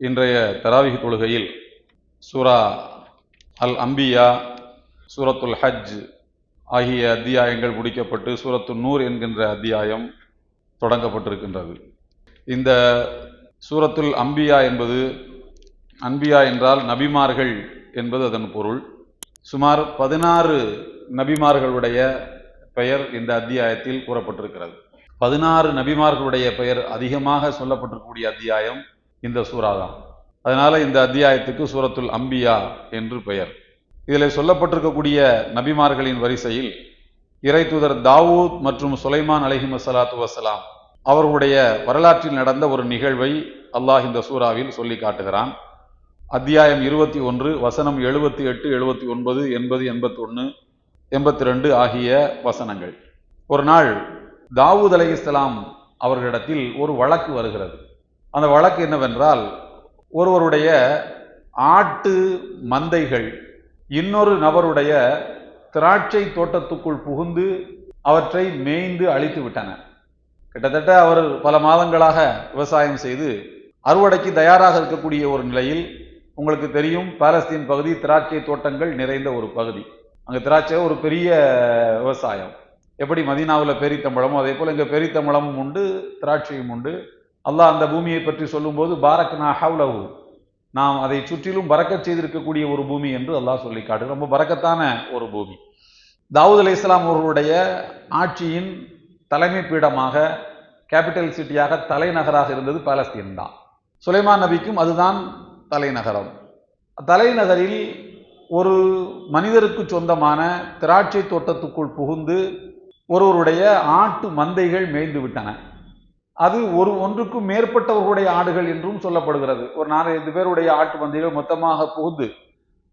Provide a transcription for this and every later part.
இன்றைய தராவிக தொழுகையில் சூரா அல் அம்பியா சூரத்துல் ஹஜ் ஆகிய அத்தியாயங்கள் முடிக்கப்பட்டு சூரத்து நூர் என்கின்ற அத்தியாயம் தொடங்கப்பட்டிருக்கின்றது. இந்த சூரத்துல் அம்பியா என்பது அன்பியா என்றால் நபிமார்கள் என்பது அதன் பொருள். சுமார் பதினாறு நபிமார்களுடைய பெயர் இந்த அத்தியாயத்தில் கூறப்பட்டிருக்கிறது. பதினாறு நபிமார்களுடைய பெயர் அதிகமாக சொல்லப்பட்டிருக்கக்கூடிய அத்தியாயம் இந்த சூறா தான் அதனால இந்த அத்தியாயத்துக்கு சூரத்துல் அம்பியா என்று பெயர். இதில் சொல்லப்பட்டிருக்கக்கூடிய நபிமார்களின் வரிசையில் இறை தூதர் தாவூத் மற்றும் சுலைமான் அலஹிம் சலாத்து வசலாம் அவர்களுடைய வரலாற்றில் நடந்த ஒரு நிகழ்வை அல்லாஹ் இந்த சூறாவில் சொல்லி காட்டுகிறான். அத்தியாயம் இருபத்தி ஒன்று வசனம் எழுபத்தி எட்டு எழுபத்தி ஒன்பது எண்பது எண்பத்தி ஒன்று எண்பத்தி ரெண்டு ஆகிய வசனங்கள். ஒரு நாள் தாவூத் அலை இஸ்லாம் அவர்களிடத்தில் ஒரு வழக்கு வருகிறது. அந்த வழக்கு என்னவென்றால் ஒருவருடைய ஆட்டு மந்தைகள் இன்னொரு நபருடைய திராட்சை தோட்டத்துக்குள் புகுந்து அவற்றை மேய்ந்து அழித்து விட்டன. கிட்டத்தட்ட அவர் பல மாதங்களாக விவசாயம் செய்து அறுவடைக்கு தயாராக இருக்கக்கூடிய ஒரு நிலையில் உங்களுக்கு தெரியும் பாலஸ்தீன் பகுதி திராட்சை தோட்டங்கள் நிறைந்த ஒரு பகுதி. அங்கே திராட்சை ஒரு பெரிய விவசாயம். எப்படி மதீனாவில் பெரித்தம்பழமோ அதே போல் இங்கே பெரித்தம்பழமும் உண்டு திராட்சையும் உண்டு. அல்லாஹ் அந்த பூமியை பற்றி சொல்லும்போது பாரக் நா ஹவுலஹு. நாம் அதை சுற்றிலும் பறக்கச் செய்திருக்கக்கூடிய ஒரு பூமி என்று அல்லாஹ் சொல்லி காட்டு ரொம்ப பறக்கத்தான ஒரு பூமி. தாவூத் அலி இஸ்லாம் அவர்களுடைய ஆட்சியின் தலைமை பீடமாக கேபிட்டல் சிட்டியாக தலைநகராக இருந்தது பாலஸ்தீன் தான். சுலைமான் நபிக்கும் அதுதான் தலைநகரம். தலைநகரில் ஒரு மனிதருக்கு சொந்தமான திராட்சை தோட்டத்துக்குள் புகுந்து ஒருவருடைய ஆட்டு மந்தைகள் மேய்ந்து விட்டன. அது ஒரு ஒன்றுக்கும் மேற்பட்டவர்களுடைய ஆடுகள் என்றும் சொல்லப்படுகிறது. ஒரு நாலஞ்சு பேருடைய ஆட்டு மந்தைகள் மொத்தமாக புகுந்து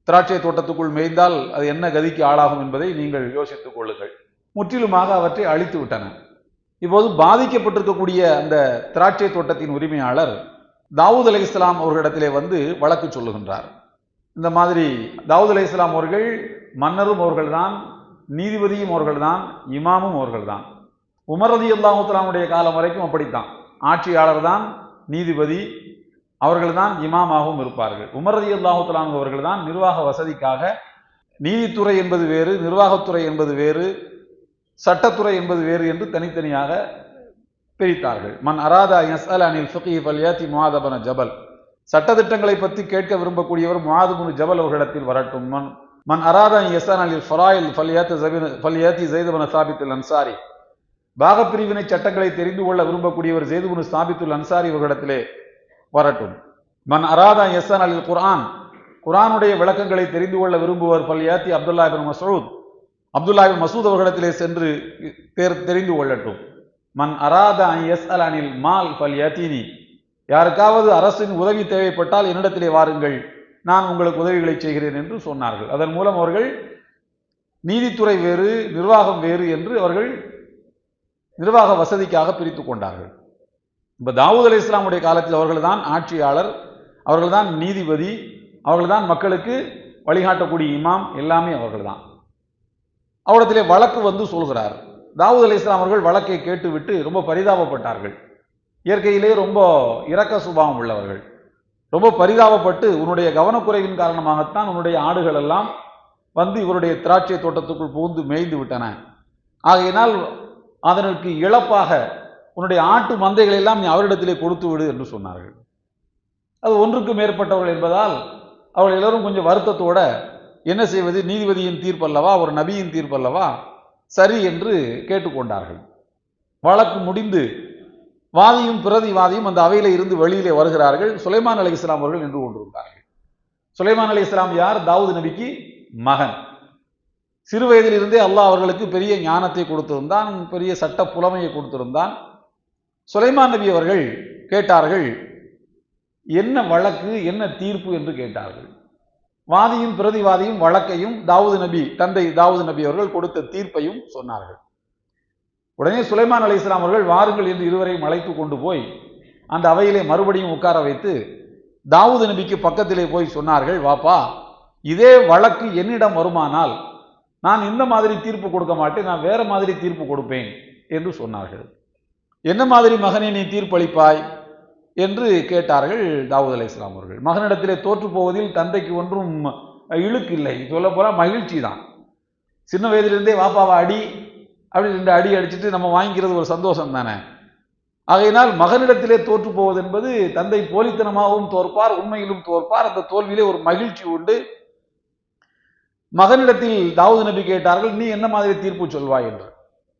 திராட்சை தோட்டத்துக்குள் மேய்ந்தால் அது என்ன கதிக்கு ஆளாகும் என்பதை நீங்கள் யோசித்துக் கொள்ளுங்கள். முற்றிலுமாக அவற்றை அழித்து விட்டன. இப்போது பாதிக்கப்பட்டிருக்கக்கூடிய அந்த திராட்சை தோட்டத்தின் உரிமையாளர் தாவூத் அலி இஸ்லாம் அவர்களிடத்திலே வந்து வழக்கு சொல்லுகின்றார். இந்த மாதிரி தாவூத் அலி இஸ்லாம் அவர்கள் மன்னரும் அவர்கள்தான் நீதிபதியும் அவர்கள்தான் இமாமும் அவர்கள்தான். உமரதி ரதி அல்லாஹுத்தலாமுடைய காலம் வரைக்கும் அப்படித்தான். ஆட்சியாளர் தான் நீதிபதி அவர்கள் தான் இமாமாகவும் இருப்பார்கள். உமரதி ரதி அல்லாஹுத்தலாம் அவர்கள் தான் நிர்வாக வசதிக்காக நீதித்துறை என்பது வேறு நிர்வாகத்துறை என்பது வேறு சட்டத்துறை என்பது வேறு என்று தனித்தனியாக பிரித்தார்கள். மன் அராதா எஸ் அல் அனில் ஃபுகி பல்யாத்தி முவாதபன ஜபல். சட்டத்திட்டங்களை பற்றி கேட்க விரும்பக்கூடியவர் முவாதுபுன் ஜபல் அவர்களிடத்தில் வரட்டும். மன் மன் அராதா எஸ் அனில் ஃபராயில் ஃபல்யாத்து ஜபின் ஃபல்யாத்தி ஜெய்தபன சாபித்துல் அன்சாரி. பாகப்பிரிவினை சட்டங்களை தெரிந்து கொள்ள விரும்பக்கூடியவர் ஜெய்துபுன் ஸ்தாபித்துள் அன்சாரி இவர்களிடத்திலே வரட்டும். மன் அராதா எஸ்ஸன் அலில் குரான் குரானுடைய விளக்கங்களை தெரிந்து கொள்ள விரும்புவர் பல்யாத்தி அப்துல்லா பின் மசூத். அப்துல்லா பின் மசூத் அவர்களிடத்திலே சென்று தெரிந்து கொள்ளட்டும். மன் அராதா எஸ் அல் அனில் மால் ஃபல் யத்தீனி யாருக்காவது அரசின் உதவி தேவைப்பட்டால் என்னிடத்திலே வாருங்கள். நான் உங்களுக்கு உதவிகளை செய்கிறேன் என்று சொன்னார்கள். அதன் மூலம் அவர்கள் நீதித்துறை வேறு நிர்வாகம் வேறு என்று அவர்கள் நிர்வாக வசதிக்காக பிரித்து கொண்டார்கள். இப்போ தாவூத் அலி இஸ்லாமுடைய காலத்தில் அவர்கள் தான் ஆட்சியாளர் அவர்கள் தான் நீதிபதி அவர்கள் தான் மக்களுக்கு வழிகாட்டக்கூடிய இமாம் எல்லாமே அவர்கள் தான் அவரிடத்திலே வழக்கு வந்து சொல்கிறார். தாவூத் அலி இஸ்லாம் அவர்கள் வழக்கை கேட்டுவிட்டு ரொம்ப பரிதாபப்பட்டார்கள். இயற்கையிலே ரொம்ப இரக்க சுபாவம் உள்ளவர்கள். ரொம்ப பரிதாபப்பட்டு உன்னுடைய கவனக்குறைவின் காரணமாகத்தான் உன்னுடைய ஆடுகள் எல்லாம் வந்து இவருடைய திராட்சை தோட்டத்துக்குள் புகுந்து மேய்ந்து விட்டன. ஆகையினால் அதற்கு இழப்பாக உன்னுடைய ஆட்டு மந்தைகளை எல்லாம் நீ அவரிடத்திலே கொடுத்து விடு என்று சொன்னார்கள். அது ஒன்றுக்கு மேற்பட்டவர்கள் என்பதால் அவர்கள் எல்லோரும் கொஞ்சம் வருத்தத்தோட என்ன செய்வது? நீதிபதியின் தீர்ப்பல்லவா? ஒரு நபியின் தீர்ப்பல்லவா? சரி என்று கேட்டுக்கொண்டார்கள். வழக்கு முடிந்து வாதியும் பிரதிவாதியும் அந்த அவையில இருந்து வெளியிலே வருகிறார்கள். சுலைமான் அலி இஸ்லாம் அவர்கள் நின்று கொண்டிருந்தார்கள். சுலைமான் அலி இஸ்லாம் யார்? தாவூது நபிக்கு மகன். சிறு வயதிலிருந்தே அல்லாஹ் அவர்களுக்கு பெரிய ஞானத்தை கொடுத்திருந்தான் பெரிய சட்ட புலமையை கொடுத்திருந்தான். சுலைமான் நபி அவர்கள் கேட்டார்கள் என்ன வழக்கு என்ன தீர்ப்பு? என்று கேட்டார்கள். வாதியும் பிரதிவாதியும் வழக்கையும் தாவூது நபி தந்தை தாவூது நபி அவர்கள் கொடுத்த தீர்ப்பையும் சொன்னார்கள். உடனே சுலைமான் அலி இஸ்லாம் அவர்கள் வாருங்கள் என்று இருவரையும் அழைத்து கொண்டு போய் அந்த அவையிலே மறுபடியும் உட்கார வைத்து தாவூது நபிக்கு பக்கத்திலே போய் சொன்னார்கள் வாப்பா இதே வழக்கு என்னிடம் வருமானால் நான் இந்த மாதிரி தீர்ப்பு கொடுக்க மாட்டேன் நான் வேற மாதிரி தீர்ப்பு கொடுப்பேன் என்று சொன்னார்கள். என்ன மாதிரி மகனை நீ தீர்ப்பளிப்பாய் என்று கேட்டார்கள் தாவூத் அலை இஸ்லாம் அவர்கள். மகனிடத்திலே தோற்று போவதில் தந்தைக்கு ஒன்றும் இழுக்கு இல்லை. சொல்ல மகிழ்ச்சி தான். சின்ன வயதிலிருந்தே வாப்பாவை அடி அப்படி ரெண்டு அடி அடிச்சுட்டு நம்ம வாங்கிக்கிறது ஒரு சந்தோஷம் தானே. ஆகையினால் மகனிடத்திலே தோற்று போவது என்பது தந்தை போலித்தனமாகவும் தோற்பார் உண்மையிலும் தோற்பார். அந்த தோல்வியிலே ஒரு மகிழ்ச்சி உண்டு. மகனிடத்தில் தாவூது நபி கேட்டார்கள் நீ என்ன மாதிரி தீர்ப்பு சொல்வாய்? என்று.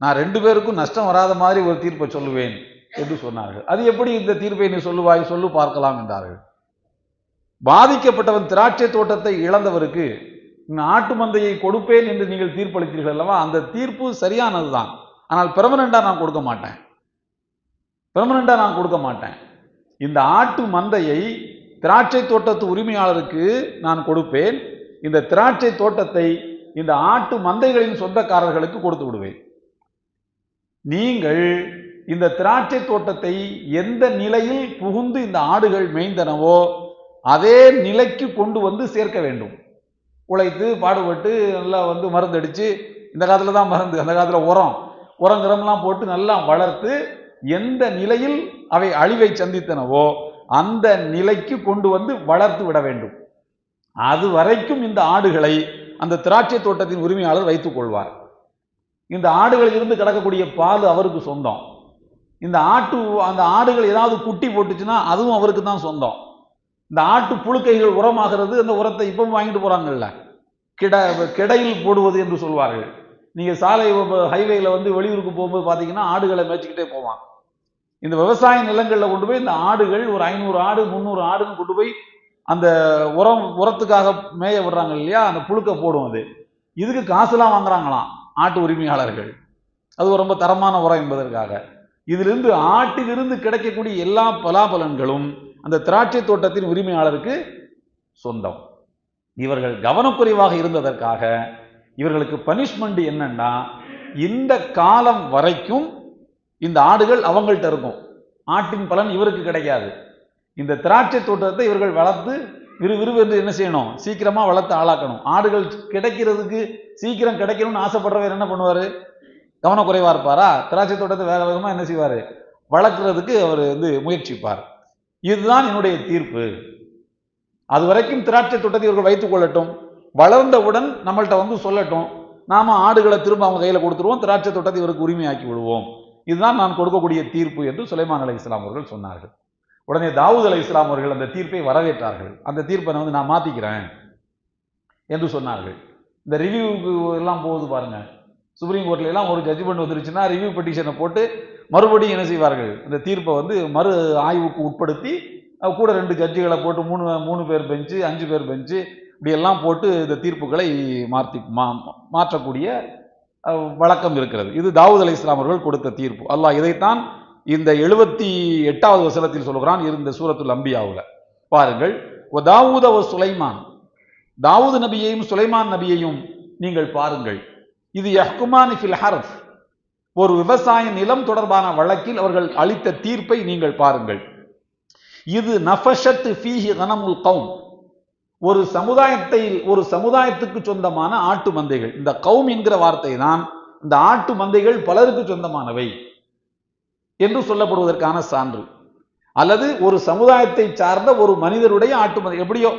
நான் ரெண்டு பேருக்கும் நஷ்டம் வராத மாதிரி ஒரு தீர்ப்பை சொல்லுவேன் என்று சொன்னார்கள். அது எப்படி இந்த தீர்ப்பை நீ சொல்லுவாய்? சொல்லு பார்க்கலாம் என்றார்கள். பாதிக்கப்பட்டவன் திராட்சை தோட்டத்தை இழந்தவருக்கு ஆட்டு மந்தையை கொடுப்பேன் என்று நீங்கள் தீர்ப்பளித்தீர்கள் அல்லவா? அந்த தீர்ப்பு சரியானதுதான் ஆனால் பெர்மனண்டா நான் கொடுக்க மாட்டேன். பெர்மனண்டா நான் கொடுக்க மாட்டேன். இந்த ஆட்டு மந்தையை திராட்சை தோட்டத்து உரிமையாளருக்கு நான் கொடுப்பேன். இந்த திராட்சை தோட்டத்தை இந்த ஆட்டு மந்தைகளின் சொந்தக்காரர்களுக்கு கொடுத்து விடுவேன். நீங்கள் இந்த திராட்சை தோட்டத்தை எந்த நிலையில் புகுந்து இந்த ஆடுகள் மேய்ந்தனவோ அதே நிலைக்கு கொண்டு வந்து சேர்க்க வேண்டும். உழைத்து பாடுபட்டு நல்லா வந்து மருந்து இந்த காலத்தில் தான் மருந்து அந்த காலத்தில் உரம் உரம் கிரம்லாம் போட்டு நல்லா வளர்த்து எந்த நிலையில் அவை அழிவை சந்தித்தனவோ அந்த நிலைக்கு கொண்டு வந்து வளர்த்து விட வேண்டும். அது வரைக்கும் இந்த ஆடுகளை அந்த திராட்சை தோட்டத்தின் உரிமையாளர் வைத்துக் கொள்வார். இந்த ஆடுகளில் இருந்து கிடக்கக்கூடிய பால் அவருக்கு சொந்தம். இந்த ஆட்டு அந்த ஆடுகள் ஏதாவது குட்டி போட்டுச்சுன்னா அதுவும் அவருக்கு தான் சொந்தம். இந்த ஆட்டு புழுக்கைகள் உரமாகிறது அந்த உரத்தை இப்பவும் வாங்கிட்டு போறாங்கல்ல. கிட கிடையில் போடுவது என்று சொல்வார்கள். நீங்க சாலை ஹைவேல வந்து வெளியூருக்கு போகும்போது பாத்தீங்கன்னா ஆடுகளை மேய்ச்சிக்கிட்டே போவான். இந்த விவசாய நிலங்களில் கொண்டு போய் இந்த ஆடுகள் ஒரு ஐநூறு ஆடு முந்நூறு ஆடுன்னு கொண்டு போய் அந்த உரம் உரத்துக்காக மேய விடுறாங்க இல்லையா? அந்த புழுக்க போடும் அது. இதுக்கு காசுலாம் வாங்குறாங்களாம் ஆட்டு உரிமையாளர்கள். அது ரொம்ப தரமான உரம் என்பதற்காக. இதிலிருந்து ஆட்டிலிருந்து கிடைக்கக்கூடிய எல்லா பலாபலன்களும் அந்த திராட்சை தோட்டத்தின் உரிமையாளருக்கு சொந்தம். இவர்கள் கவனக்குறைவாக இருந்ததற்காக இவர்களுக்கு பனிஷ்மெண்ட் என்னன்னா இந்த காலம் வரைக்கும் இந்த ஆடுகள் அவங்கள்ட்ட இருக்கும். ஆட்டின் பலன் இவருக்கு கிடைக்காது. இந்த திராட்சை தோட்டத்தை இவர்கள் வளர்த்து விறுவிறுவு என்று என்ன செய்யணும்? சீக்கிரமாக வளர்த்து ஆளாக்கணும். ஆடுகள் கிடைக்கிறதுக்கு சீக்கிரம் கிடைக்கணும்னு ஆசைப்படுறவர் என்ன பண்ணுவார்? கவனக்குறைவாக இருப்பாரா? திராட்சை தோட்டத்தை வேக வேகமாக என்ன செய்வார்? வளர்க்குறதுக்கு அவர் வந்து முயற்சிப்பார். இதுதான் என்னுடைய தீர்ப்பு. அது வரைக்கும் திராட்சை தோட்டத்தை இவர்கள் வைத்துக் கொள்ளட்டும். வளர்ந்தவுடன் நம்மள்கிட்ட வந்து சொல்லட்டும். நாம ஆடுகளை திரும்ப அவங்க கையில் கொடுத்துருவோம். திராட்சை தோட்டத்தை இவருக்கு உரிமையாக்கி விடுவோம். இதுதான் நான் கொடுக்கக்கூடிய தீர்ப்பு என்று சுலைமான் அலி இஸ்லாம் அவர்கள் சொன்னார்கள். உடனே தாவூத் அலி இஸ்லாம் அவர்கள் அந்த தீர்ப்பை வரவேற்றார்கள். அந்த தீர்ப்பை நான் வந்து நான் மாற்றிக்கிறேன் என்று சொன்னார்கள். இந்த ரிவ்யூவுக்கு எல்லாம் போகுது பாருங்கள் சுப்ரீம் கோர்ட்ல எல்லாம் ஒரு ஜட்ஜ்மெண்ட் வந்துருச்சுன்னா ரிவ்யூ பெட்டிஷனை போட்டு மறுபடியும் என்ன செய்வார்கள்? இந்த தீர்ப்பை வந்து மறு ஆய்வுக்கு உட்படுத்தி கூட ரெண்டு ஜட்ஜுகளை போட்டு மூணு மூணு பேர் பெஞ்சு அஞ்சு பேர் பெஞ்சு இப்படியெல்லாம் போட்டு இந்த தீர்ப்புகளை மாற்றி மா மாற்றக்கூடிய வழக்கம் இருக்கிறது. இது தாவூத் அலி இஸ்லாமர்கள் கொடுத்த தீர்ப்பு. அல்லாஹ் இதைத்தான் இந்த எழுபத்தி எட்டாவது வசனத்தில் சொல்கிறான் இருந்த சூரத்துல் அம்பியாவில். பாருங்கள் "வ சுலைமான். தாவூது நபியையும் சுலைமான் நபியையும் நீங்கள் பாருங்கள். இது யஹ்குமானி ஃபில் ஹர்ஃப். ஒரு விவசாய நிலம் தொடர்பான வழக்கில் அவர்கள் அளித்த தீர்ப்பை நீங்கள் பாருங்கள். இது நஃபஷத்து ஃபீஹி கனமுல் கவுன் ஒரு சமுதாயத்தை ஒரு சமுதாயத்துக்கு சொந்தமான ஆட்டு மந்தைகள். இந்த கௌம் என்கிற வார்த்தை தான் இந்த ஆட்டு மந்தைகள் பலருக்கு சொந்தமானவை. என்று சொல்லப்படுவதற்கான சான்று. அல்லது ஒரு சமுதாயத்தை சார்ந்த ஒரு மனிதருடைய ஆட்டு மந்தை. எப்படியோ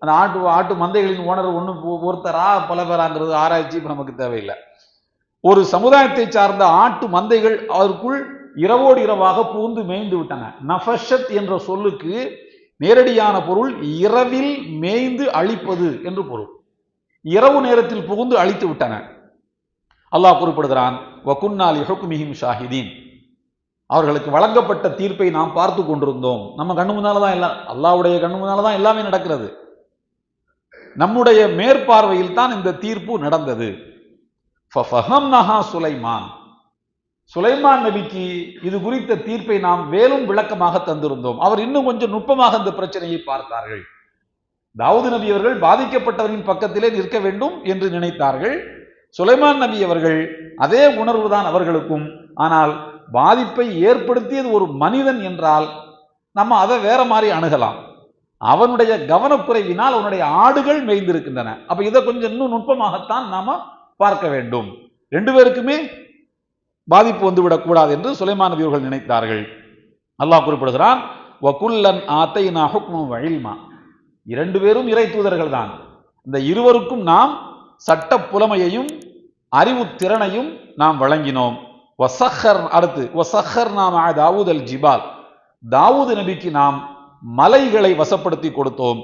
அந்த ஆட்டு ஆட்டு மந்தைகளின் ஓனர் ஒன்று ஒருத்தரா பல பேராங்கிறது ஆராய்ச்சி இப்போ நமக்கு தேவையில்லை. ஒரு சமுதாயத்தை சார்ந்த ஆட்டு மந்தைகள் அதற்குள் இரவோடு இரவாக புகுந்து மேய்ந்து விட்டன. நஃபஷத் என்ற சொல்லுக்கு நேரடியான பொருள் இரவில் மேய்ந்து அழிப்பது என்று பொருள். இரவு நேரத்தில் புகுந்து அழித்து விட்டன. அல்லாஹ் குறிப்பிடுகிறான் வகுன்னால் யுஹுக்மிஹிம் ஷாஹிதீன். அவர்களுக்கு வழங்கப்பட்ட தீர்ப்பை நாம் பார்த்து கொண்டிருந்தோம். நம்ம கண்ணு முன்னால தான் எல்லாம் அல்லாவுடைய கண்ணு முன்னால தான் எல்லாமே நடக்கிறது. நம்முடைய மேற்பார்வையில் தான் இந்த தீர்ப்பு நடந்தது. சுலைமான். சுலைமான் நபிக்கு இது குறித்த தீர்ப்பை நாம் மேலும் விளக்கமாக தந்திருந்தோம். அவர் இன்னும் கொஞ்சம் நுட்பமாக இந்த பிரச்சனையை பார்த்தார்கள். தாவூது நபி அவர்கள் பாதிக்கப்பட்டவரின் பக்கத்திலே நிற்க வேண்டும் என்று நினைத்தார்கள். சுலைமான் நபி அவர்கள் அதே உணர்வுதான் அவர்களுக்கும். ஆனால் பாதிப்பை ஏற்படுத்தியது ஒரு மனிதன் என்றால் நம்ம அதை வேற மாதிரி அணுகலாம். அவனுடைய கவனக்குறைவினால் அவனுடைய ஆடுகள் மேய்ந்திருக்கின்றன. அப்ப இதை கொஞ்சம் இன்னும் நுட்பமாகத்தான் நாம பார்க்க வேண்டும். ரெண்டு பேருக்குமே பாதிப்பு வந்துவிடக் கூடாது என்று சுலைமான் நபி நினைத்தார்கள். அல்லாஹ் குறிப்பிடுகிறான் வகுல்லன் ஆத்தை ஹுக்மும் வழிமா இரண்டு பேரும் இறை தூதர்கள் தான். இந்த இருவருக்கும் நாம் சட்ட புலமையையும் அறிவு திறனையும் நாம் வழங்கினோம். வசஹர் அடுத்து வசஹர் நாம் தாவூத் அல் ஜிபால். தாவூது நபிக்கு நாம் மலைகளை வசப்படுத்தி கொடுத்தோம்.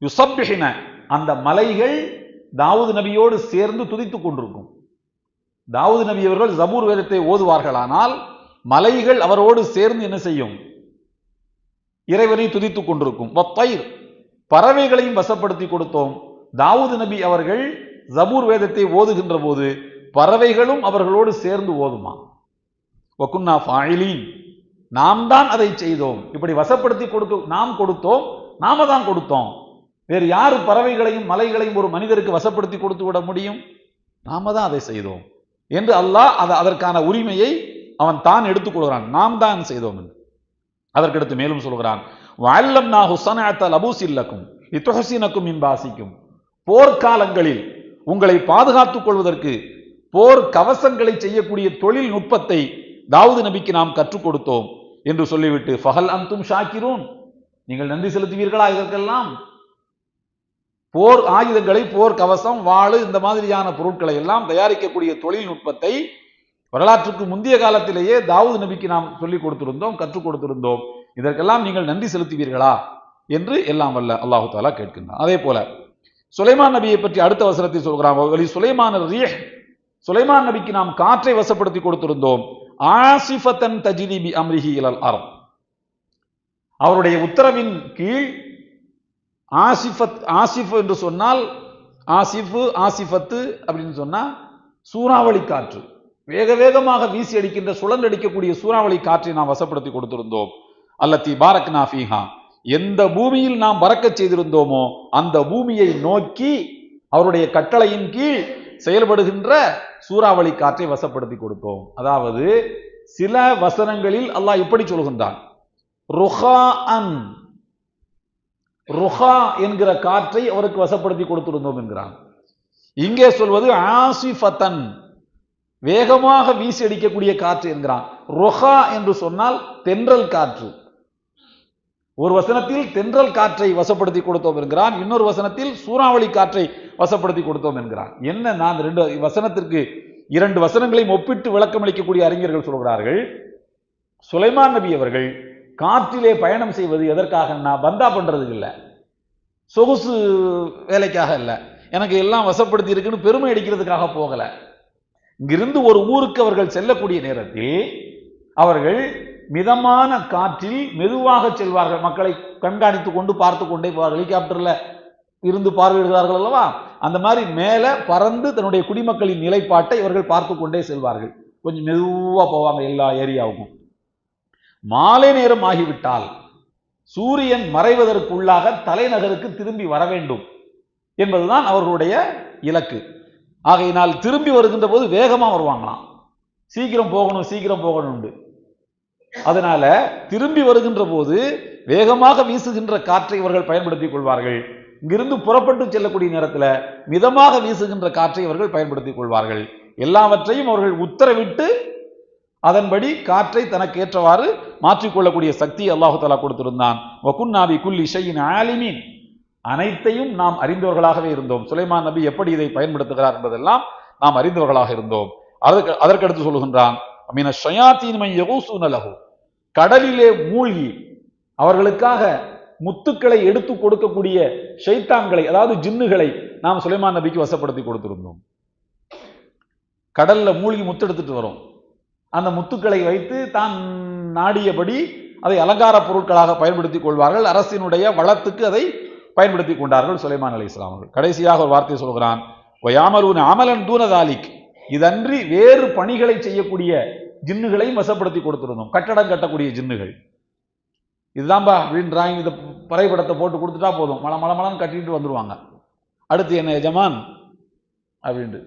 யுசப்பிஹின அந்த மலைகள் தாவூது நபியோடு சேர்ந்து துதித்துக் கொண்டிருக்கும். தாவூது நபி அவர்கள் ஜபூர் வேதத்தை ஓதுவார்களானால் மலைகள் அவரோடு சேர்ந்து என்ன செய்யும்? இறைவனை துதித்துக் கொண்டிருக்கும். பயிர் பறவைகளையும் வசப்படுத்தி கொடுத்தோம். தாவூது நபி அவர்கள் ஜபூர் வேதத்தை ஓதுகின்ற போது பறவைகளும் அவர்களோடு சேர்ந்து ஓதுமா? ஒக்குன்னா ஃபாயிலீன். நாம் தான் அதை செய்தோம். இப்படி வசப்படுத்தி கொடுக்க நாம் கொடுத்தோம் நாம தான் கொடுத்தோம். வேறு யார் பறவைகளையும் மலைகளையும் ஒரு மனிதருக்கு வசப்படுத்தி கொடுத்து விட முடியும்? நாம தான் அதை செய்தோம். என்று அல்லாஹ் அதை அதற்கான உரிமையை அவன் தான் எடுத்துக் கொள்கிறான். நாம் தான் செய்தோம் என்று. அதற்கடுத்து மேலும் சொல்கிறான். வல்லம் நா ஹுசனத்தல் அபூசில்லக்கும் இத்துஹசினக்கும் இம்பாசிக்கும் போர்க்காலங்களில் உங்களை பாதுகாத்துக் கொள்வதற்கு போர் கவசங்களை செய்யக்கூடிய தொழில்நுட்பத்தை தாவூது நபிக்கு நாம் கற்றுக் கொடுத்தோம் என்று சொல்லிவிட்டு ஃபஹல் அந்தும் ஷாக்கிரூன். நீங்கள் நன்றி செலுத்துவீர்களா இதற்கெல்லாம்? போர் ஆயுதங்களை போர் கவசம் வாழு இந்த மாதிரியான பொருட்களை எல்லாம் தயாரிக்கக்கூடிய தொழில்நுட்பத்தை வரலாற்றுக்கு முந்தைய காலத்திலேயே தாவூது நபிக்கு நாம் சொல்லிக் கொடுத்திருந்தோம் கற்றுக் கொடுத்திருந்தோம். இதற்கெல்லாம் நீங்கள் நன்றி செலுத்துவீர்களா என்று எல்லாம் வல்ல அல்லாஹு தாலா கேட்கின்றான். அதே போல சுலைமான் நபியை பற்றி அடுத்த வசனத்தை சொல்கிறான். சுலைமான ரீஹ். சுலைமான் நபிக்கு நாம் காற்றை வசப்படுத்தி கொடுத்திருந்தோம். ஆசிஃபத்தன் தஜிதிபி அம்ரிஹி இலல் அறம் அவருடைய உத்தரவின் கீழ் ஆசிஃபத் ஆசிஃப் என்று சொன்னால் ஆசிஃபு ஆசிஃபத்து அப்படின்னு சொன்னா சூறாவளி காற்று. வேக வேகமாக வீசி அடிக்கின்ற சுழன்றடிக்கக்கூடிய சூறாவளி காற்றை நாம் வசப்படுத்தி கொடுத்திருந்தோம். அல்லத்தி பாரக் நாஃபீஹா எந்த பூமியில் நாம் பறக்கச் செய்திருந்தோமோ அந்த பூமியை நோக்கி அவருடைய கட்டளையின் கீழ் செயல்படுகின்ற சூறாவளி காற்றை வசப்படுத்தி கொடுப்போம் அதாவது சில வசனங்களில் அல்லாஹ் இப்படி சொல்கின்றான். ருஹா அன் ருஹா என்கிற காற்றை அவருக்கு வசப்படுத்தி கொடுத்திருந்தோம் என்கிறான். இங்கே சொல்வது ஆசிஃபத்தன் வேகமாக வீசி அடிக்கக்கூடிய காற்று என்கிறான். ருஹா என்று சொன்னால் தென்றல் காற்று. ஒரு வசனத்தில் தென்றல் காற்றை வசப்படுத்தி கொடுத்தோம் என்கிறான். இன்னொரு வசனத்தில் சூறாவளி காற்றை வசப்படுத்தி கொடுத்தோம் என்கிறான். என்ன நான் ரெண்டு வசனத்திற்கு இரண்டு வசனங்களையும் ஒப்பிட்டு விளக்கமளிக்கக்கூடிய அறிஞர்கள் சொல்கிறார்கள் சுலைமான் நபி அவர்கள் காற்றிலே பயணம் செய்வது எதற்காக? நான் பந்தா பண்ணுறதுக்கு இல்லை. சொகுசு வேலைக்காக இல்லை. எனக்கு எல்லாம் வசப்படுத்தி இருக்குன்னு பெருமை அடிக்கிறதுக்காக போகலை. இங்கிருந்து ஒரு ஊருக்கு அவர்கள் செல்லக்கூடிய நேரத்தில் அவர்கள் மிதமான காற்றில் மெதுவாக செல்வார்கள். மக்களை கண்காணித்து கொண்டு பார்த்து கொண்டே போவார்கள். ஹெலிகாப்டரில் இருந்து பார்வையிடுகிறார்கள் அல்லவா? அந்த மாதிரி மேலே பறந்து தன்னுடைய குடிமக்களின் நிலைப்பாட்டை இவர்கள் பார்த்து கொண்டே செல்வார்கள். கொஞ்சம் மெதுவாக போவாங்க எல்லா ஏரியாவுக்கும். மாலை நேரம் ஆகிவிட்டால் சூரியன் மறைவதற்குள்ளாக தலைநகருக்கு திரும்பி வர வேண்டும் என்பதுதான் அவர்களுடைய இலக்கு. ஆகையினால் திரும்பி வருகின்ற போது வேகமாக வருவாங்களாம். சீக்கிரம் போகணும் சீக்கிரம் போகணும்னு அதனால திரும்பி வருகின்ற போது வேகமாக வீசுகின்ற காற்றை இவர்கள் பயன்படுத்திக் கொள்வார்கள். இங்கிருந்து புறப்பட்டு செல்லக்கூடிய நேரத்தில் மிதமாக வீசுகின்ற காற்றை இவர்கள் பயன்படுத்திக் கொள்வார்கள். எல்லாவற்றையும் அவர்கள் உத்தரவிட்டு அதன்படி காற்றை தனக்கு ஏற்றவாறு மாற்றிக்கொள்ளக்கூடிய சக்தி அல்லாஹு தாலா கொடுத்திருந்தான். வகுன்னாபி குல் இசையின் ஆலிமீன். அனைத்தையும் நாம் அறிந்தவர்களாகவே இருந்தோம். சுலைமான் நபி எப்படி இதை பயன்படுத்துகிறார் என்பதெல்லாம் நாம் அறிந்தவர்களாக இருந்தோம். அதற்கு அதற்கடுத்து சொல்லுகின்றான் அமீன ஷயாத்தீன்மை கடலிலே மூழ்கி அவர்களுக்காக முத்துக்களை எடுத்து கொடுக்கக்கூடிய ஷைத்தான்களை அதாவது ஜின்னுகளை நாம் சுலைமான் நபிக்கு வசப்படுத்தி கொடுத்திருந்தோம். கடல்ல மூழ்கி முத்து எடுத்துட்டு வரும். அந்த முத்துக்களை வைத்து தான் நாடியபடி அதை அலங்கார பொருட்களாக பயன்படுத்திக் கொள்வார்கள். அரசினுடைய வளத்துக்கு அதை பயன்படுத்தி கொண்டார்கள் சுலைமான் அலி இஸ்லாம் அவர்கள். கடைசியாக ஒரு வார்த்தை சொல்கிறான் ஒயாமலூன் அமலன் தூனதாலிக் இதன்றி வேறு பணிகளை செய்யக்கூடிய ஜின்னுகளையும் வசப்படுத்தி கொடுத்திருந்தோம். கட்டடம் கட்டக்கூடிய ஜின்னுகள். இதுதான்பா அப்படின்னு டிராயிங் இதை வரைபடத்தை போட்டு கொடுத்துட்டா போதும். மல மல மலன்னு கட்டிட்டு வந்துருவாங்க. அடுத்து என்ன எஜமான்? அப்படின்ட்டு.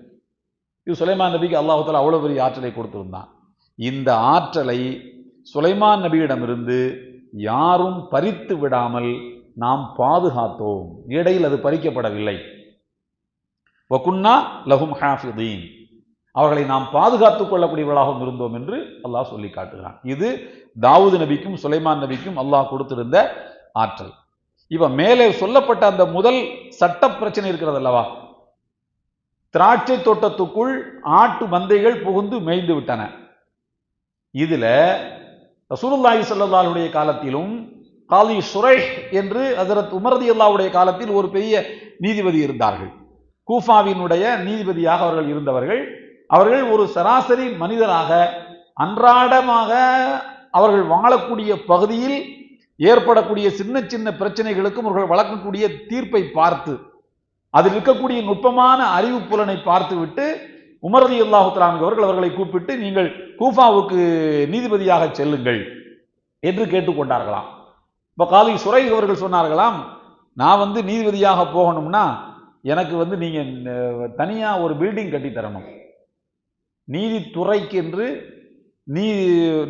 இது சுலைமான் நபிக்கு அல்லாஹால அவ்வளோ பெரிய ஆற்றலை கொடுத்துருந்தான். இந்த ஆற்றலை சுலைமான் நபியிடமிருந்து யாரும் பறித்து விடாமல் நாம் பாதுகாத்தோம். இடையில் அது பறிக்கப்படவில்லை. வகுன்னா லஹும் ஹாஃபிதீன். அவர்களை நாம் பாதுகாத்துக் கொள்ளக்கூடியவர்களாகவும் இருந்தோம் என்று அல்லாஹ் சொல்லி காட்டுகிறான். இது தாவூது நபிக்கும் சுலைமான் நபிக்கும் அல்லாஹ் கொடுத்திருந்த ஆற்றல். இப்ப மேலே சொல்லப்பட்ட அந்த முதல் சட்ட பிரச்சனை இருக்கிறது அல்லவா? திராட்சை தோட்டத்துக்குள் ஆட்டு மந்தைகள் புகுந்து மேய்ந்து விட்டன. இதுல ரசூலுல்லாஹி ஸல்லல்லாஹுடைய காலத்திலும் காலி சுரேஷ் என்று ஹஜரத் உமரதி அல்லாவுடைய காலத்தில் ஒரு பெரிய நீதிபதி இருந்தார்கள். கூஃபாவினுடைய நீதிபதியாக அவர்கள் இருந்தவர்கள். அவர்கள் ஒரு சராசரி மனிதராக அன்றாடமாக அவர்கள் வாழக்கூடிய பகுதியில் ஏற்படக்கூடிய சின்ன சின்ன பிரச்சனைகளுக்கும் அவர்கள் வளர்க்கக்கூடிய தீர்ப்பை பார்த்து அதில் இருக்கக்கூடிய நுட்பமான அறிவு புலனை பார்த்துவிட்டு உமரதி ரதி அவர்கள் அவர்களை கூப்பிட்டு நீங்கள் கூஃபாவுக்கு நீதிபதியாக செல்லுங்கள் என்று கேட்டுக்கொண்டார்களாம் இப்போ காலி சுரை அவர்கள் சொன்னார்களாம் நான் வந்து நீதிபதியாக போகணும்னா எனக்கு வந்து நீங்கள் தனியாக ஒரு பில்டிங் கட்டி தரணும். நீதித்துறைக்கு என்று நீ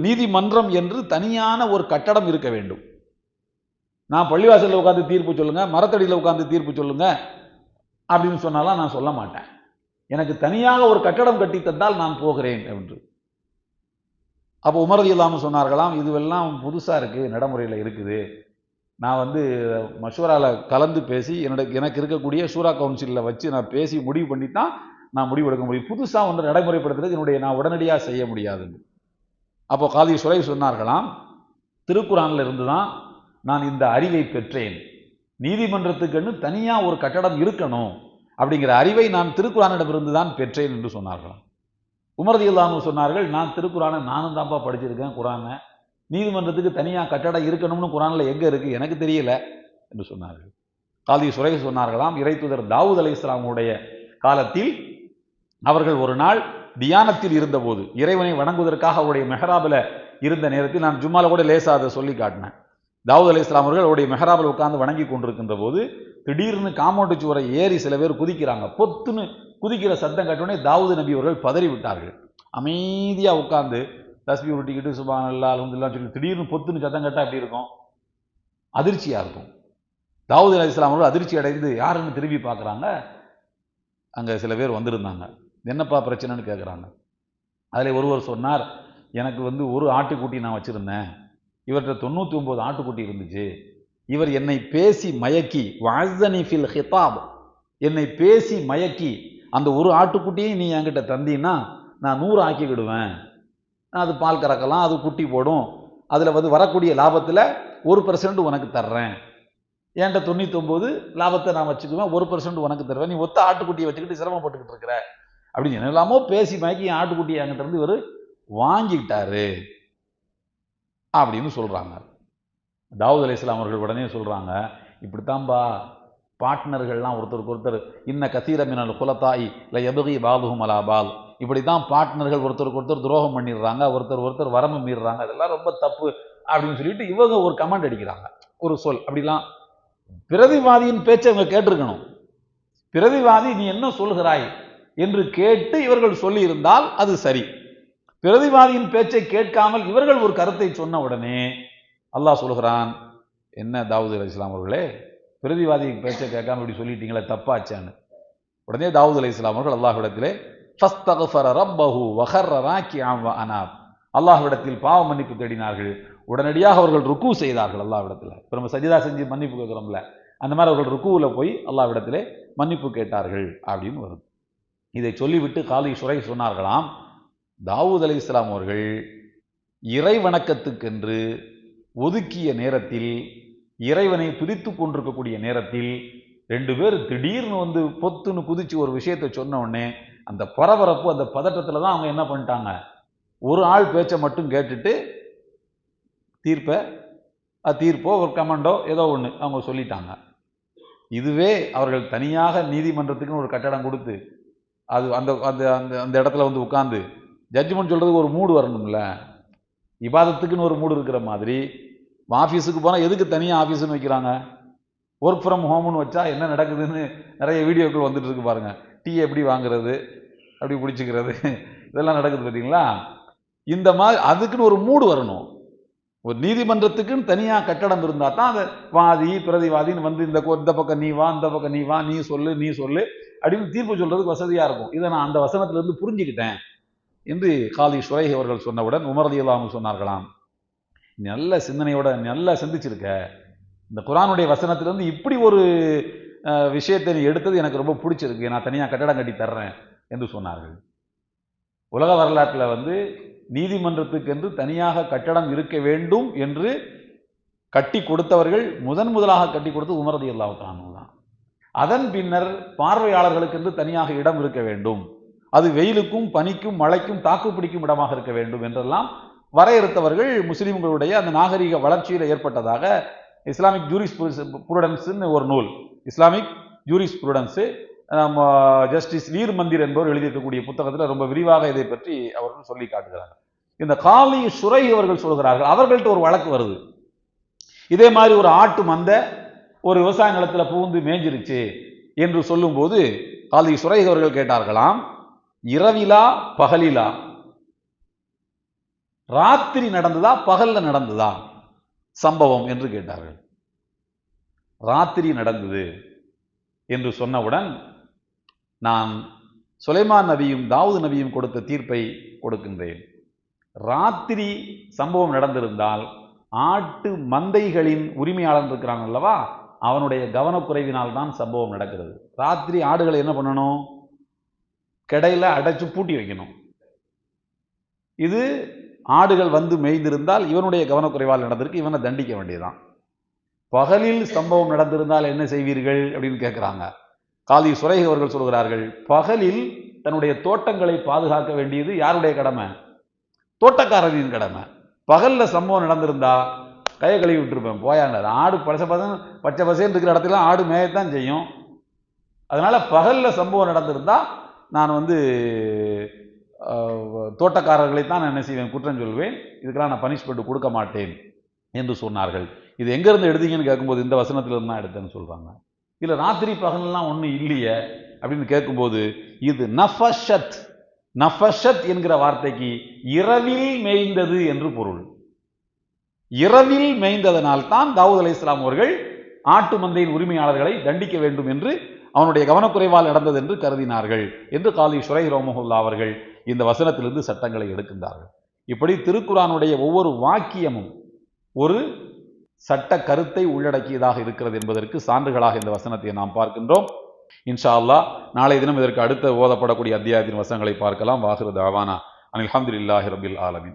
நீதிமன்றம் என்று தனியான ஒரு கட்டடம் இருக்க வேண்டும். நான் பள்ளிவாசலில் உட்காந்து தீர்ப்பு சொல்லுங்கள் மரத்தடியில் உட்காந்து தீர்ப்பு சொல்லுங்கள் அப்படின்னு சொன்னாலாம் நான் சொல்ல மாட்டேன். எனக்கு தனியாக ஒரு கட்டடம் கட்டி தந்தால் நான் போகிறேன் என்று. அப்போ உமரதி இல்லாமல் சொன்னார்களாம் இதுவெல்லாம் புதுசாக இருக்குது நடைமுறையில் இருக்குது. நான் வந்து மஷூராவில் கலந்து பேசி என்னோட எனக்கு இருக்கக்கூடிய சூரா கவுன்சிலில் வச்சு நான் பேசி முடிவு பண்ணி தான் நான் முடிவு எடுக்க முடியும். புதுசாக ஒன்று நடைமுறைப்படுத்துறது என்னுடைய நான் உடனடியாக செய்ய முடியாதுன்னு அப்போ காதி சுரை சொன்னார்களாம் திருக்குறானில் இருந்து தான் நான் இந்த அறிவை பெற்றேன். நீதிமன்றத்துக்குன்னு தனியாக ஒரு கட்டடம் இருக்கணும் அப்படிங்கிற அறிவை நான் திருக்குறானிடமிருந்து தான் பெற்றேன் என்று சொன்னார்களாம். உமரதி இல்லாமல் சொன்னார்கள் நான் திருக்குறானை நானும் தான்ப்பா படிச்சிருக்கேன் குரானை. நீதிமன்றத்துக்கு தனியாக கட்டடம் இருக்கணும்னு குரானில் எங்கே இருக்குது எனக்கு தெரியல என்று சொன்னார்கள். காதி சுரை சொன்னார்களாம் இறைத்துதர் தாவூத் அலி இஸ்லாமுடைய காலத்தில் அவர்கள் ஒரு நாள் தியானத்தில் இருந்தபோது இறைவனை வணங்குவதற்காக அவருடைய மெஹராபில் இருந்த நேரத்தில் நான் ஜும்மாவில் கூட லேசாக அதை சொல்லி காட்டினேன். தாவூத் அலி இஸ்லாம் அவர்கள் அவருடைய மெஹராபில் உட்கார்ந்து வணங்கி கொண்டிருக்கின்ற போது திடீர்னு காம்பவுண்டு சுவரை ஏறி சில பேர் குதிக்கிறாங்க. பொத்துன்னு குதிக்கிற சத்தம் கட்டோடனே தாவூது நபி அவர்கள் பதறி விட்டார்கள். அமைதியாக உட்கார்ந்து தஸ்பி உருட்டிக்கிட்டு சுபான் அல்லா அலமதுல்லாம் சொல்லி திடீர்னு பொத்துன்னு சத்தம் கட்டா அப்படி இருக்கும்? அதிர்ச்சியாக இருக்கும். தாவூத் அலி இஸ்லாம் அவர்கள் அதிர்ச்சி அடைந்து யாருன்னு திரும்பி பார்க்குறாங்க. அங்கே சில பேர் வந்திருந்தாங்க. என்னப்பா பிரச்சனைன்னு கேட்குறாங்க அதில் ஒருவர் சொன்னார் எனக்கு வந்து ஒரு ஆட்டுக்குட்டி நான் வச்சுருந்தேன். இவர்கிட்ட தொண்ணூற்றி ஒம்பது ஆட்டுக்குட்டி இருந்துச்சு. இவர் என்னை பேசி மயக்கி வாசனி ஃபில் ஹிதாப். என்னை பேசி மயக்கி அந்த ஒரு ஆட்டுக்குட்டியை நீ என்கிட்ட தந்தீன்னா நான் நூறு ஆக்கிக்கிடுவேன் அது பால் கறக்கலாம் அது குட்டி போடும். அதில் வந்து வரக்கூடிய லாபத்தில் ஒரு பர்சன்ட் உனக்கு தர்றேன். என்கிட்ட தொண்ணூத்தொம்பது லாபத்தை நான் வச்சுக்குவேன் ஒரு பர்சன்ட் உனக்கு தருவேன். நீ ஒத்த ஆட்டுக்குட்டியை வச்சுக்கிட்டு சிரமப்பட்டுக்கிட்டு இருக்கிற. அப்படின்னு என்னெல்லாமோ பேசி மயக்கி என் ஆட்டுக்குட்டியை என்கிட்ட இருந்து இவர் வாங்கிக்கிட்டாரு. அப்படின்னு சொல்கிறாங்க தாவூத் அலி இஸ்லாம் அவர்கள் உடனே சொல்கிறாங்க இப்படித்தான்பா பார்ட்னர்கள்லாம் ஒருத்தருக்கு ஒருத்தர் இன்ன கசீர மினல் குலத்தாய் இல்லை எபகி பாபுகும் அலா பால். இப்படி தான் பார்ட்னர்கள் ஒருத்தருக்கு ஒருத்தர் துரோகம் பண்ணிடுறாங்க ஒருத்தர் ஒருத்தர் வரம்பு மீறுறாங்க அதெல்லாம் ரொம்ப தப்பு அப்படின்னு சொல்லிட்டு இவங்க ஒரு கமெண்ட் அடிக்கிறாங்க ஒரு சொல். அப்படிலாம் பிரதிவாதியின் பேச்சை அவங்க கேட்டிருக்கணும். பிரதிவாதி நீ என்ன சொல்கிறாய்? என்று கேட்டு இவர்கள் சொல்லியிருந்தால் அது சரி. பிரதிவாதியின் பேச்சை கேட்காமல் இவர்கள் ஒரு கருத்தை சொன்ன உடனே அல்லாஹ் சொல்கிறான் என்ன தாவூது அலி இஸ்லாம் அவர்களே பிரதிவாதி பேச்சை கேட்காம இப்படி சொல்லிட்டீங்களே தப்பாச்சான்னு. உடனே தாவூத் அலி இஸ்லாம் அவர்கள் அல்லாஹ்விடத்திலே ரப்பஹு வஹர்ர ராக்கியாம் வ அனாப். அல்லாஹ்விடத்தில் பாவ மன்னிப்பு தேடினார்கள். உடனடியாக அவர்கள் ருக்கு செய்தார்கள் அல்லாஹ்விடத்தில். இப்போ நம்ம சஜிதா செஞ்சு மன்னிப்பு கேட்குறோம்ல அந்த மாதிரி அவர்கள் ருக்குவில் போய் அல்லாஹ்விடத்திலே மன்னிப்பு கேட்டார்கள் அப்படின்னு வரும். இதை சொல்லிவிட்டு காலி சுரை சொன்னார்களாம். தாவூத் அலி இஸ்லாம் அவர்கள் இறை வணக்கத்துக்கென்று ஒதுக்கிய நேரத்தில் இறைவனை துதித்து கொண்டிருக்கக்கூடிய நேரத்தில் ரெண்டு பேர் திடீர்னு வந்து பொத்துன்னு குதிச்சு ஒரு விஷயத்தை சொன்ன உடனே அந்த பரபரப்பு அந்த பதட்டத்தில் தான் அவங்க என்ன பண்ணிட்டாங்க? ஒரு ஆள் பேச்சை மட்டும் கேட்டுட்டு தீர்ப்பை அது தீர்ப்போ ஒரு கமெண்டோ ஏதோ ஒன்று அவங்க சொல்லிட்டாங்க. இதுவே அவர்கள் தனியாக நீதிமன்றத்துக்குன்னு ஒரு கட்டடம் கொடுத்து அது அந்த அந்த அந்த அந்த இடத்துல வந்து உட்காந்து ஜட்ஜ்மெண்ட் சொல்கிறதுக்கு ஒரு மூடு வரணும்ல. இபாதத்துக்குன்னு ஒரு மூடு இருக்கிற மாதிரி ஆஃபீஸுக்கு போனால் எதுக்கு தனியாக ஆஃபீஸுன்னு வைக்கிறாங்க? ஒர்க் ஃப்ரம் ஹோம்னு வச்சா என்ன நடக்குதுன்னு நிறைய வீடியோக்கள் வந்துட்டு இருக்கு டீ எப்படி வாங்குறது? அப்படி பிடிச்சிக்கிறது இதெல்லாம் நடக்குது பார்த்தீங்களா இந்த மாதிரி அதுக்குன்னு ஒரு மூடு வரணும். ஒரு நீதிமன்றத்துக்குன்னு தனியாக கட்டடம் இருந்தால் தான் அந்த வாதி பிரதிவாதின்னு வந்து இந்த இந்த பக்கம் நீ வா இந்த பக்கம் நீ வா நீ சொல்லு நீ சொல்லு அப்படின்னு தீர்ப்பு சொல்கிறதுக்கு வசதியாக இருக்கும். இதை நான் அந்த வசனத்திலிருந்து புரிஞ்சுக்கிட்டேன். என்று காலி சுரேஹி அவர்கள் சொன்னவுடன் உமரதி இல்லாமல் சொன்னார்களாம். நல்ல சிந்தனையோட நல்லா சிந்திச்சிருக்க. இந்த குரானுடைய வசனத்திலிருந்து இப்படி ஒரு விஷயத்தை நீ எடுத்தது எனக்கு ரொம்ப பிடிச்சிருக்கு. நான் தனியாக கட்டடம் கட்டி தர்றேன் என்று சொன்னார்கள். உலக வரலாற்றில் வந்து நீதிமன்றத்துக்கென்று தனியாக கட்டடம் இருக்க வேண்டும் என்று கட்டி கொடுத்தவர்கள் முதன் முதலாக கட்டி கொடுத்து உமரதி அல்லாவுக்கான தான். அதன் பின்னர் பார்வையாளர்களுக்கென்று தனியாக இடம் இருக்க வேண்டும். அது வெயிலுக்கும் பனிக்கும் மழைக்கும் தாக்கு பிடிக்கும் இடமாக இருக்க வேண்டும் என்றெல்லாம் வரையறுத்தவர்கள் முஸ்லீம்களுடைய அந்த நாகரிக வளர்ச்சியில் ஏற்பட்டதாக இஸ்லாமிக் ஜூரிஸ் புருடன்ஸ்னு ஒரு நூல். Islamic jurisprudence. நம்ம ஜஸ்டிஸ் வீர் மந்திர் என்பவர் எழுதியிருக்கக்கூடிய புத்தகத்தில் ரொம்ப விரிவாக இதை பற்றி அவர்கள் சொல்லி காட்டுகிறார்கள். இந்த காலி சுரை அவர்கள் சொல்கிறார்கள் அவர்கள்ட்ட ஒரு வழக்கு வருது. இதே மாதிரி ஒரு ஆட்டு மந்த ஒரு விவசாய நிலத்தில் புகுந்து மேய்ஞ்சிருச்சு என்று சொல்லும்போது காலி சுரை அவர்கள் கேட்டார்களாம் இரவிலா பகலிலா. ராத்திரி நடந்ததா பகல்ல நடந்ததா? சம்பவம் என்று கேட்டார்கள். ராத்திரி நடந்தது என்று சொன்னவுடன் நான் சுலைமான் நபியும் தாவூது நபியும் கொடுத்த தீர்ப்பை கொடுக்கின்றேன். ராத்திரி சம்பவம் நடந்திருந்தால் ஆட்டு மந்தைகளின் உரிமையாளன் இருக்கிறான் அல்லவா? அவனுடைய கவனக்குறைவினால் தான் சம்பவம் நடக்கிறது. ராத்திரி ஆடுகளை என்ன பண்ணணும்? கிடையில அடைச்சு பூட்டி வைக்கணும். இது ஆடுகள் வந்து மேய்ந்திருந்தால் இவனுடைய கவனக்குறைவால் நடந்திருக்கு இவனை தண்டிக்க வேண்டியதுதான். பகலில் சம்பவம் நடந்திருந்தால் என்ன செய்வீர்கள் அப்படின்னு கேட்குறாங்க காதி சுரேக அவர்கள் சொல்கிறார்கள் பகலில் தன்னுடைய தோட்டங்களை பாதுகாக்க வேண்டியது யாருடைய கடமை? தோட்டக்காரரின் கடமை. பகலில் சம்பவம் நடந்திருந்தா கையை கழுவி விட்டுருப்பேன் போயாங்க ஆடு பச பசங்க பச்சை பசேன்னு இருக்கிற இடத்துல ஆடு மேயத்தான் செய்யும். அதனால் பகலில் சம்பவம் நடந்திருந்தால் நான் வந்து தோட்டக்காரர்களை தான் நான் என்ன செய்வேன் குற்றம் சொல்வேன். இதுக்கெல்லாம் நான் பனிஷ்மெண்ட் கொடுக்க மாட்டேன் என்று சொன்னார்கள். இது எங்கேருந்து எடுத்தீங்கன்னு கேட்கும்போது இந்த வசனத்திலிருந்து தான் எடுத்தேன்னு சொல்கிறாங்க இல்லை ராத்திரி பகல்லாம் ஒன்றும் இல்லையே அப்படின்னு கேட்கும்போது இது நஃபஷத் நஃபஷத் என்கிற வார்த்தைக்கு இரவில் மேய்ந்தது என்று பொருள். இரவில் மேய்ந்ததனால் தான் தாவூத் அலி இஸ்லாம் அவர்கள் ஆட்டு மந்தையின் உரிமையாளர்களை தண்டிக்க வேண்டும் என்று அவனுடைய கவனக்குறைவால் நடந்தது என்று கருதினார்கள் என்று காலி சுரை ரோமஹுல்லா அவர்கள் இந்த வசனத்திலிருந்து சட்டங்களை எடுக்கின்றார்கள். இப்படி திருக்குறானுடைய ஒவ்வொரு வாக்கியமும் ஒரு சட்ட கருத்தை உள்ளடக்கியதாக இருக்கிறது என்பதற்கு சான்றுகளாக இந்த வசனத்தை நாம் பார்க்கின்றோம். இன்ஷா அல்லாஹ் நாளை தினம் இதற்கு அடுத்த ஓதப்படக்கூடிய அத்தியாயத்தின் வசனங்களை பார்க்கலாம். வாகிரு தாவானா. அனில் அல்ஹம்துலில்லாஹி ரபில் ஆலமின்.